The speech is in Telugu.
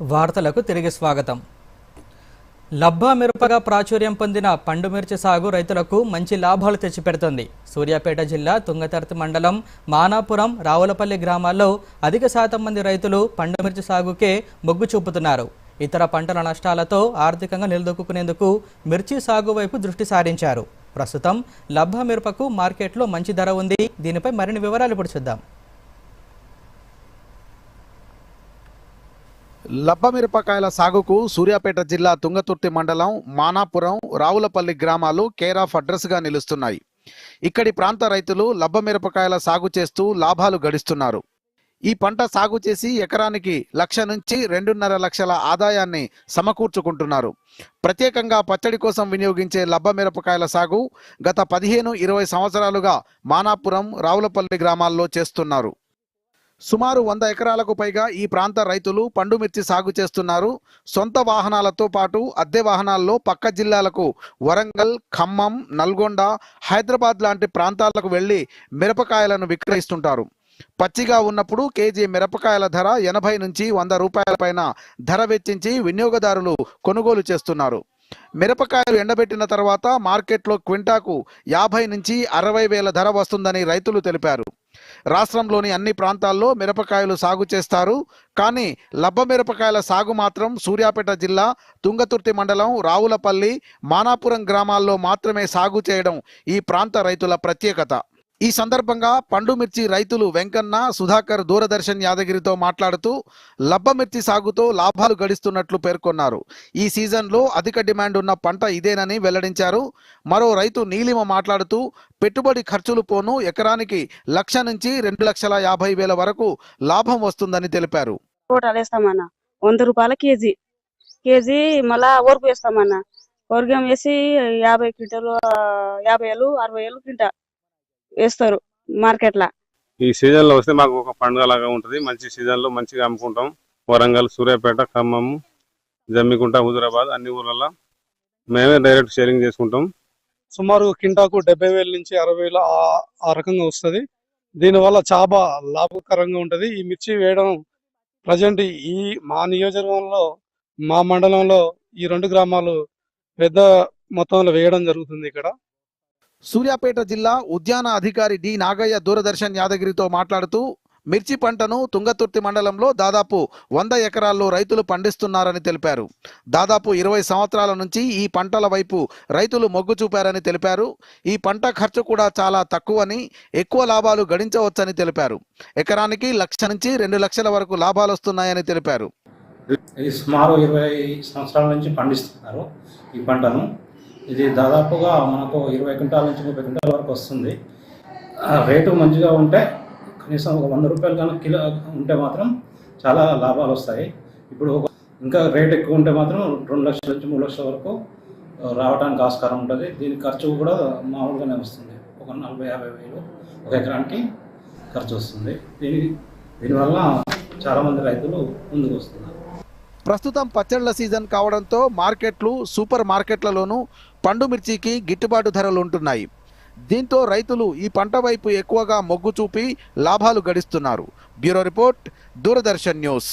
వార్తలకు తిరిగి స్వాగతం. లబ్బా మిరపగా ప్రాచుర్యం పొందిన పండుమిర్చి సాగు రైతులకు మంచి లాభాలు తెచ్చిపెడుతుంది. సూర్యాపేట జిల్లా తుంగతర్తి మండలం మానాపురం రావులపల్లి గ్రామాల్లో అధిక శాతం మంది రైతులు పండుమిర్చి సాగుకే మొగ్గు చూపుతున్నారు. ఇతర పంటల నష్టాలతో ఆర్థికంగా నిలదొక్కునేందుకు మిర్చి సాగు వైపు దృష్టి సారించారు. ప్రస్తుతం లబ్బా మిరపకు మార్కెట్లో మంచి ధర ఉంది. దీనిపై మరిన్ని వివరాలు ఇప్పుడు చూద్దాం. లబ్బమిరపకాయల సాగుకు సూర్యాపేట జిల్లా తుంగతుర్తి మండలం మానాపురం రావులపల్లి గ్రామాలు కేర్ ఆఫ్ అడ్రస్గా నిలుస్తున్నాయి. ఇక్కడి ప్రాంత రైతులు లబ్బమిరపకాయల సాగు చేస్తూ లాభాలు గడిస్తున్నారు. ఈ పంట సాగు చేసి ఎకరానికి లక్ష నుంచి రెండున్నర లక్షల ఆదాయాన్ని సమకూర్చుకుంటున్నారు. ప్రత్యేకంగా పచ్చడి కోసం వినియోగించే లబ్బమిరపకాయల సాగు గత పదిహేను ఇరవై సంవత్సరాలుగా మానాపురం రావులపల్లి గ్రామాల్లో చేస్తున్నారు. సుమారు వంద ఎకరాలకు పైగా ఈ ప్రాంత రైతులు పండుమిర్చి సాగు చేస్తున్నారు. సొంత వాహనాలతో పాటు అద్దె వాహనాల్లో పక్క జిల్లాలకు వరంగల్ ఖమ్మం నల్గొండ హైదరాబాద్ లాంటి ప్రాంతాలకు వెళ్ళి మిరపకాయలను విక్రయిస్తుంటారు. పచ్చిగా ఉన్నప్పుడు కేజీ మిరపకాయల ధర ఎనభై నుంచి వంద రూపాయల పైన ధర వెచ్చించి వినియోగదారులు కొనుగోలు చేస్తున్నారు. మిరపకాయలు ఎండబెట్టిన తర్వాత మార్కెట్లో క్వింటాకు యాభై నుంచి అరవై వేల ధర వస్తుందని రైతులు తెలిపారు. రాష్ట్రంలోని అన్ని ప్రాంతాల్లో మిరపకాయలు సాగు చేస్తారు. కానీ లబ్బ మిరపకాయల సాగు మాత్రం సూర్యాపేట జిల్లా తుంగతుర్తి మండలం రావులపల్లి మానాపురం గ్రామాల్లో మాత్రమే సాగు చేయడం ఈ ప్రాంత రైతుల ప్రత్యేకత. ఈ సందర్భంగా పండు మిర్చి రైతులు వెంకన్న సుధాకర్ దూరదర్శన్ యాదగిరితో మాట్లాడుతూ లబ్బ మిర్చి సాగుతో లాభాలు గడిస్తున్నట్లు పేర్కొన్నారు. ఈ సీజన్లో అధిక డిమాండ్ ఉన్న పంట ఇదేనని వెల్లడించారు. మరో రైతు నీలిమ మాట్లాడుతూ పెట్టుబడి ఖర్చులు పోను ఎకరానికి లక్ష నుంచి రెండు లక్షల యాభై వేల వరకు లాభం వస్తుందని తెలిపారు. వంద రూపాయల కేజీ. కేజీ మళ్ళా ఓరుకు వేస్తామన్నా. ఓర్గం వేసి యాభై క్వింటలు యాభై ఏళ్ళు అరవై ఏళ్ళు క్వింటా. వేస్తారు మార్కెట్లా ఈ సీజన్లో వస్తే మాకు ఒక పండుగ లాగా ఉంటది. మంచి సీజన్లో మంచిగా అమ్ముకుంటాం. వరంగల్ సూర్యాపేట ఖమ్మం జమ్మికుంట హుజురాబాద్ అన్ని ఊర్లలో మేమే డైరెక్ట్ షేరింగ్ చేసుకుంటాం. సుమారు కింటాకు డెబ్బై వేల నుంచి అరవై వేల ఆ- ఆ రకంగా వస్తుంది. దీనివల్ల చాలా లాభకరంగా ఉంటది. ఈ మిర్చి వేయడం ప్రజెంట్ ఈ మా నియోజకవర్గంలో మా మండలంలో ఈ రెండు గ్రామాలు పెద్ద మొత్తంలో వేయడం జరుగుతుంది ఇక్కడ. సూర్యాపేట జిల్లా ఉద్యాన అధికారి డి నాగయ్య దూరదర్శన్ యాదగిరితో మాట్లాడుతూ మిర్చి పంటను తుంగతుర్తి మండలంలో దాదాపు వంద ఎకరాల్లో రైతులు పండిస్తున్నారని తెలిపారు. దాదాపు ఇరవై సంవత్సరాల నుంచి ఈ పంటల వైపు రైతులు మొగ్గు చూపారని తెలిపారు. ఈ పంట ఖర్చు కూడా చాలా తక్కువని ఎక్కువ లాభాలు గడించవచ్చని తెలిపారు. ఎకరానికి లక్ష నుంచి రెండు లక్షల వరకు లాభాలు వస్తున్నాయని తెలిపారు. సుమారు ఇరవై సంవత్సరాల నుంచి పండిస్తున్నారు ఈ పంటను. ఇది దాదాపుగా మనకు ఇరవై క్వింటాల నుంచి ముప్పై క్వింటాల వరకు వస్తుంది. ఆ రేటు మంచిగా ఉంటే కనీసం ఒక వంద రూపాయలు కనుక కిలో ఉంటే మాత్రం చాలా లాభాలు వస్తాయి. ఇప్పుడు ఇంకా రేట్ ఎక్కువ ఉంటే మాత్రం రెండు లక్షల నుంచి మూడు లక్షల వరకు రావడానికి ఆస్కారం ఉంటుంది. దీని ఖర్చు కూడా మామూలుగానే వస్తుంది. ఒక నలభై యాభై వేలు ఒక ఎకరానికి ఖర్చు వస్తుంది. దీని దీనివల్ల చాలామంది రైతులు ముందుకు వస్తున్నారు. ప్రస్తుతం పచ్చళ్ళ సీజన్ కావడంతో మార్కెట్లు సూపర్ మార్కెట్లలోనూ పండు మిర్చికి గిట్టుబాటు ధరలు ఉంటున్నాయి. దీంతో రైతులు ఈ పంట వైపు ఎక్కువగా మొగ్గు చూపి లాభాలు గడిస్తున్నారు. Bureau report Doordarshan news.